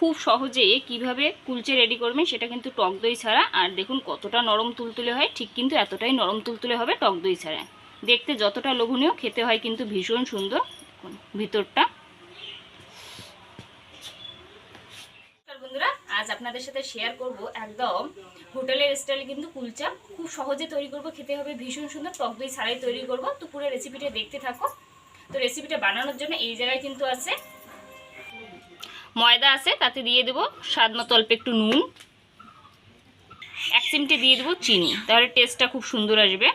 খুব সহজে কীভাবে কুলচে রেডি করবেন সেটা কিন্তু টক দই ছাড়া। আর দেখুন কতটা নরম তুলতুলে হয়, ঠিক কিন্তু এতটাই নরম তুলতুলে হবে টক দই ছাড়া। দেখতে যতটা লোভনীয়, খেতে হয় কিন্তু ভীষণ সুন্দর। ভিতরটা। বন্ধুরা, আজ আপনাদের সাথে শেয়ার করব একদম হোটেলের স্টাইলে কিন্তু কুলচা। খুব সহজে তৈরি করব, খেতে হবে ভীষণ সুন্দর, টক দই ছাড়াই তৈরি করব। তো পুরো রেসিপিটা দেখতে থাকো। তো রেসিপিটা বানানোর জন্য এই জায়গায় কিন্তু আছে ময়দা আছে, তাতে দিয়ে দেবো স্বাদ মতো অল্প একটু নুন। এক চিমটে দিয়ে দেবো চিনি, তাহলে টেস্টটা খুব সুন্দর আসবে।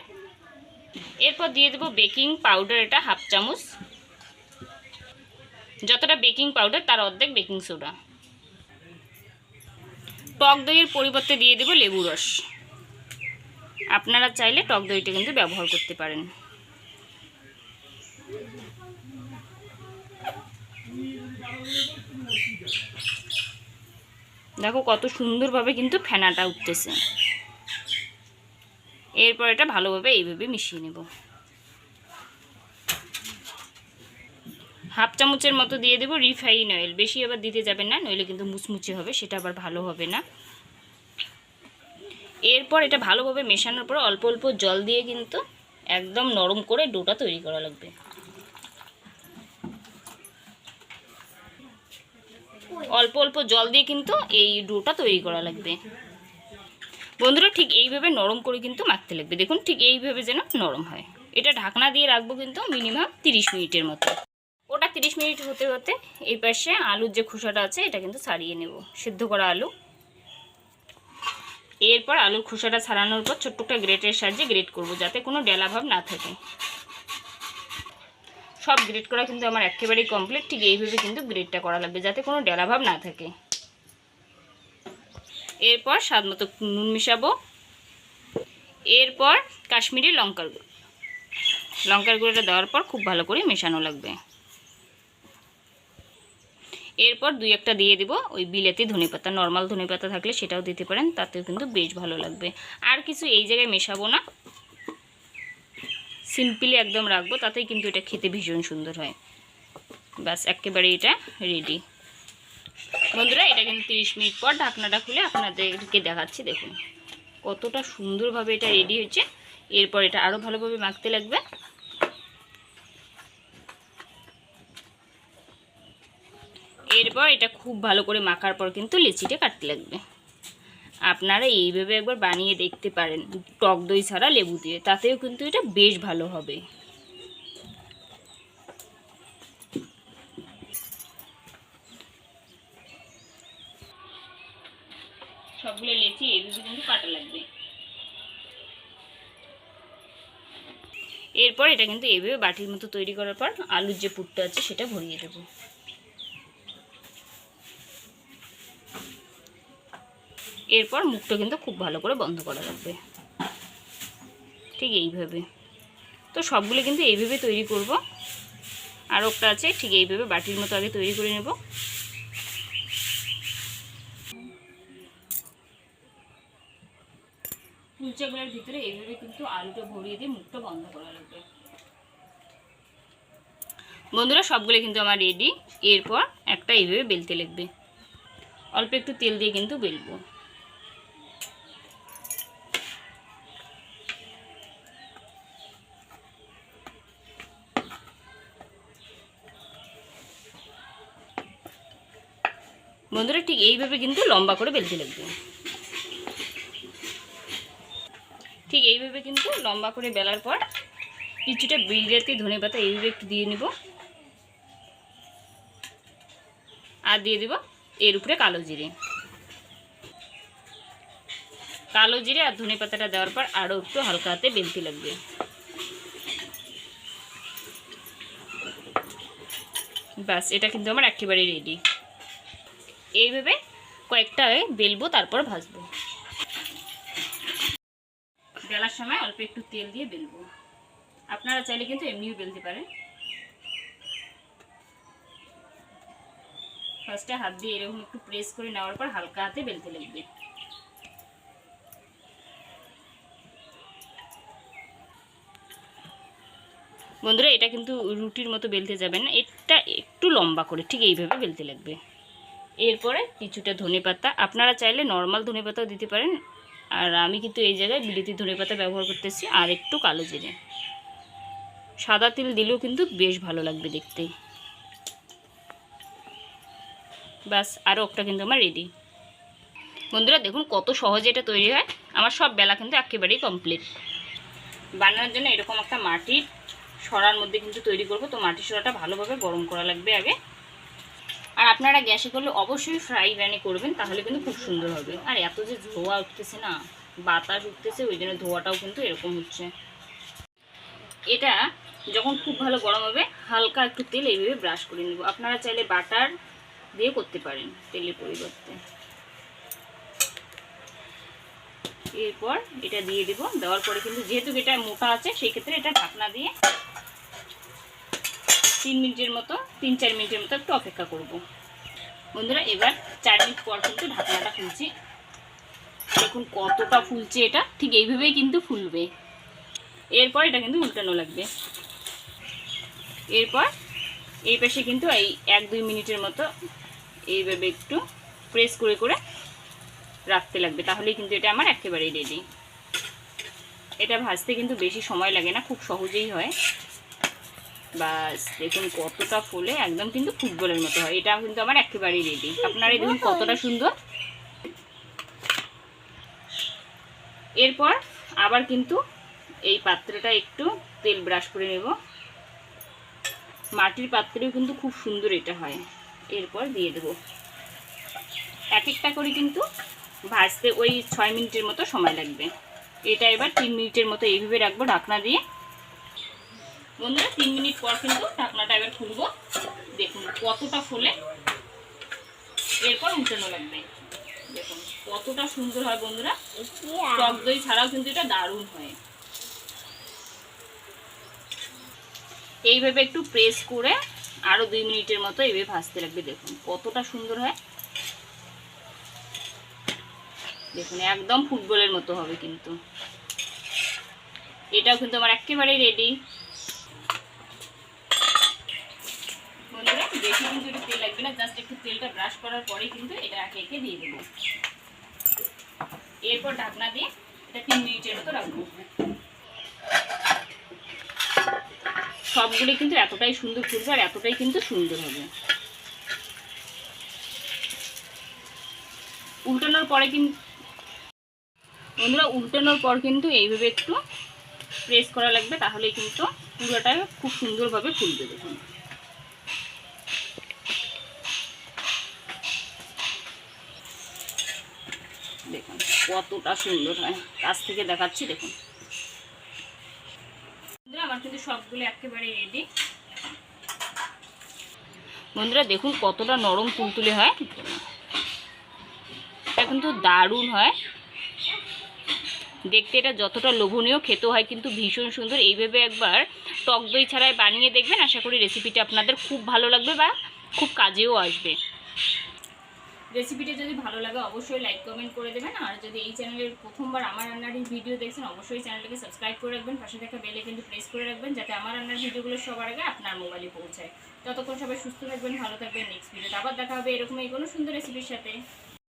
এরপর দিয়ে দেবো বেকিং পাউডার এটা হাফ চামচ। যতটা বেকিং পাউডার তার অর্ধেক বেকিং সোডা টক দইয়ের পরিবর্তে দিয়ে দেবো লেবু রস। আপনারা চাইলে টক দইটা কিন্তু ব্যবহার করতে পারেন। দেখো কত সুন্দরভাবে কিন্তু ফেনাটা উঠতেছে। এরপর এটা ভালোভাবে এইভাবে মিশিয়ে নেব। হাফ চামচের মতো দিয়ে দেবো রিফাইন অয়েল। বেশি আবার দিতে যাবেন না, নইলে কিন্তু মুচমুচে হবে, সেটা আবার ভালো হবে না। এরপর এটা ভালোভাবে মেশানোর পর অল্প অল্প জল দিয়ে কিন্তু একদম নরম করে ডোটা তৈরি করা লাগবে। অল্প অল্প জল দিয়ে কিন্তু এই ডোটা তৈরি করা লাগবে। বন্ধুরা ঠিক এইভাবে নরম করে কিন্তু মাখতে লাগবে। দেখুন ঠিক এইভাবে যেন নরম হয়। এটা ঢাকনা দিয়ে রাখব কিন্তু মিনিমাম তিরিশ মিনিটের মতো। ওটা তিরিশ মিনিট হতে হতে এই পাশে আলুর যে খোসাটা আছে, এটা কিন্তু ছাড়িয়ে নেব। সিদ্ধ করা আলু। এরপর আলুর খোসাটা ছাড়ানোর পর ছোট্ট একটা গ্রেটের সাহায্যে গ্রেট করব, যাতে কোনো ডেলা ভাব না থাকে। সব গ্রেট করা কিন্তু আমার একেবারেই কমপ্লিট ঠিক এইভাবে কিন্তু গ্রেটটা করা লাগবে যাতে কোনো ডেলা ভাব না থাকে। এরপর স্বাদ মতো নুন মিশাবো। এরপর কাশ্মীরি লঙ্কার গুঁড়ো। লঙ্কার গুঁড়োটা দেওয়ার পর খুব ভালো করে মেশানো লাগবে। এরপর দুই একটা দিয়ে দিব ওই বিলেতি ধনেপাতা নর্মাল ধনেপাতা থাকলে সেটাও দিতে পারেন, তাতেও কিন্তু বেশ ভালো লাগবে। আর কিছু এই জায়গায় মেশাবো না। সিম্পলি একদম রাখব, তাতেই কিন্তু এটা খেতে ভীষণ সুন্দর হয়। ব্যাস, একেবারে এটা রেডি বন্ধুরা, এটা কিন্তু তিরিশ মিনিট পর ঢাকনাটা খুলে আপনাদেরকে দেখাচ্ছি, দেখুন। কতটা সুন্দরভাবে এটা রেডি হয়েছে। এরপর এটা আরও ভালোভাবে মাখতে লাগবে। এরপর এটা খুব ভালো করে মাখার পর কিন্তু লেচিটা কাটতে লাগবে। আপনারা এইভাবে একবার বানিয়ে দেখতে পারেন। টক দই ছাড়া লেবু দিয়ে। তাতেও কিন্তু এটা বেশ ভালো হবে। সবগুলো লেচি এইভাবে কিন্তু কাটা লাগবে। এরপর এটা কিন্তু এইভাবে বাটির মতো তৈরি করার পর আলুর যে পুরটা আছে সেটা ভরিয়ে দেবো। এরপর মুখটা কিন্তু খুব ভালো করে বন্ধ করা লাগবে। ঠিক এইভাবে। তো সবগুলো কিন্তু এইভাবে তৈরি করব। আর একটা আছে, ঠিক এইভাবে বাটির মতো আগে তৈরি করে নেব। কুলচাগুলোর ভিতরে এইভাবে কিন্তু আলুটা ভরিয়ে দিয়ে মুখটা বন্ধ করা লাগবে। বন্ধুরা, সবগুলো কিন্তু আমার রেডি এরপর একটা এইভাবে বেলতে লাগবে। অল্প একটু তেল দিয়ে কিন্তু বেলবো। বন্ধুরা ঠিক এইভাবে কিন্তু লম্বা করে বেলতে লাগবে। ঠিক এইভাবে কিন্তু লম্বা করে বেলার পর কিছুটা বিলেতি ধনে পাতা এইভাবে একটু দিয়ে নিব। আর দিয়ে দিব এর উপরে কালো জিরে। কালো জিরে আর ধনে পাতাটা দেওয়ার পর আরও একটু হালকা হাতে বেলতে লাগবে। ব্যাস, এটা কিন্তু আমার একেবারে রেডি এইভাবে কয়েকটা বেলবো, তারপর ভাজবো। বেলার সময় অল্প একটু তেল দিয়ে বেলবো। আপনারা চাইলে কিন্তু এমনিও বেলতে পারেন। ফার্স্টে হাত দিয়ে এরকম একটু প্রেস করে নেওয়ার পর হালকা হাতে বেলতে লাগবে। বন্ধুরা, এটা কিন্তু রুটির মতো বেলতে যাবেন না। এটা একটু লম্বা করে ঠিক এইভাবে বেলতে লাগবে। এরপরে কিছুটা ধনে পাতা। আপনারা চাইলে নর্মাল ধনে পাতাও দিতে পারেন। আর আমি কিন্তু এই জায়গায় বিলেতি ধনে পাতা ব্যবহার করতেছি, আর একটু কালো জিরে। সাদা তিল দিলেও কিন্তু বেশ ভালো লাগবে দেখতে। ব্যাস আরও একটা কিন্তু আমার রেডি বন্ধুরা, দেখুন কত সহজে এটা তৈরি হয়। আমার সব বেলা কিন্তু একেবারেই কমপ্লিট বানানোর জন্য এরকম একটা মাটির সরার মধ্যে কিন্তু তৈরি করব। তো মাটির সরাটা ভালোভাবে গরম করা লাগবে আগে। আপনারা গ্যাসে করলে অবশ্যই ফ্রাই প্যানে করবেন, তাহলে কিন্তু খুব সুন্দর হবে। আর, এত যে ধোয়া উঠতেছে না, বাতাস উঠতেছে, ওই জন্য ধোয়াটাও কিন্তু এরকম হচ্ছে। এটা যখন খুব ভালো গরম হবে, হালকা একটু তেল এইভাবে ব্রাশ করে নেব। আপনারা চাইলে বাটার দিয়ে করতে পারেন তেলের পরিবর্তে। এরপর এটা দিয়ে দিব। দেওয়ার পরে কিন্তু যেহেতু এটা মোটা আছে, সেই ক্ষেত্রে এটা ঢাকনা দিয়ে তিন মিনিটের মতো, তিন, চার মিনিটের মতো একটু অপেক্ষা করব। বন্ধুরা, এবার চার মিনিট পর কিন্তু ঢাকনাটা খুলছি। দেখুন কতটা ফুলছে এটা, ঠিক এইভাবেই কিন্তু ফুলবে। এরপর এটা কিন্তু উল্টানো লাগবে। এরপর এই পাশে কিন্তু এই এক, দুই মিনিটের মতো এইভাবে একটু প্রেস করে করে রাখতে লাগবে। তাহলেই কিন্তু এটা আমার একেবারেই রেডি এটা ভাজতে কিন্তু বেশি সময় লাগে না, খুব সহজেই হয়। বাস দেখুন কতটা ফুলে, একদম কিন্তু ফুটবলের মতো হয়। এটা কিন্তু আমার একেবারেই রেডি। আপনারা দেখুন কতটা সুন্দর। এরপর আবার কিন্তু এই পাত্রটা একটু তেল ব্রাশ করে নেব। মাটির পাত্রেও কিন্তু খুব সুন্দর এটা হয়। এরপর দিয়ে দেব। এক একটা করে কিন্তু ভাজতে ওই ছয় মিনিটের মতো সময় লাগবে। এটা এবার তিন মিনিটের মতো এইভাবে রাখব, ঢাকনা দিয়ে। বন্ধুরা তিন মিনিট পর কিন্তু ঢাকনাটা এবার খুলবো। দেখুন কতটা ফুলে। এরপর উল্টানো লাগবে। দেখুন কতটা সুন্দর হয় বন্ধুরা। টক দই ছাড়াও কিন্তু এটা দারুণ হয়। এইভাবে একটু প্রেস করে আরও দুই মিনিটের মতো এইভাবে ভাজতে লাগবে। দেখুন কতটা সুন্দর হয়। দেখুন একদম ফুটবলের মতো হবে কিন্তু। এটাও কিন্তু আমার একেবারেই রেডি বন্ধুরা বেশি কিন্তু এটা তেল লাগবে না জাস্ট একটু তেলটা ব্রাশ করার পরেই কিন্তু এটা একে একে দিয়ে দেবো। এরপর ঢাকনা দিয়ে এটা তিন মিনিটের মতো রাখব। সবগুলি কিন্তু এতটাই সুন্দর ফুলবে আর এতটাই কিন্তু সুন্দর হবে। উল্টানোর পরে কিন্তু বন্ধুরা, উল্টানোর পর কিন্তু এইভাবে একটু প্রেস করা লাগবে, তাহলেই কিন্তু পুরোটা খুব সুন্দরভাবে ফুলবে দেখুন। কতটা সুন্দর হয়। কাছ থেকে দেখাচ্ছি, দেখুন। আমার কিন্তু সবগুলো একেবারে রেডি বন্ধুরা, দেখুন কতটা নরম তুলতুলে হয়। এটা কিন্তু দারুণ হয়। দেখতে এটা যতটা লোভনীয় খেতে হয় কিন্তু ভীষণ সুন্দর। এইভাবে একবার টক দই ছাড়াই বানিয়ে দেখবেন। আশা করি রেসিপিটা আপনাদের খুব ভালো লাগবে বা খুব কাজেও আসবে। রেসিপিটা যদি ভালো লাগে, অবশ্যই লাইক কমেন্ট করে দেবেন। আর যদি এই চ্যানেলের প্রথমবার আমার রান্নার ভিডিও দেখছেন, অবশ্যই চ্যানেলটাকে সাবস্ক্রাইব করে রাখবেন। পাশে থাকা বেলে কিন্তু প্রেস করে রাখবেন, যাতে আমার রান্নার ভিডিওগুলো সবার আগে আপনার মোবাইলে পৌঁছায়। ততক্ষণ সবাই সুস্থ থাকবেন, ভালো থাকবেন। নেক্সট ভিডিওতে আবার দেখা হবে এরকমই কোনো সুন্দর রেসিপির সাথে।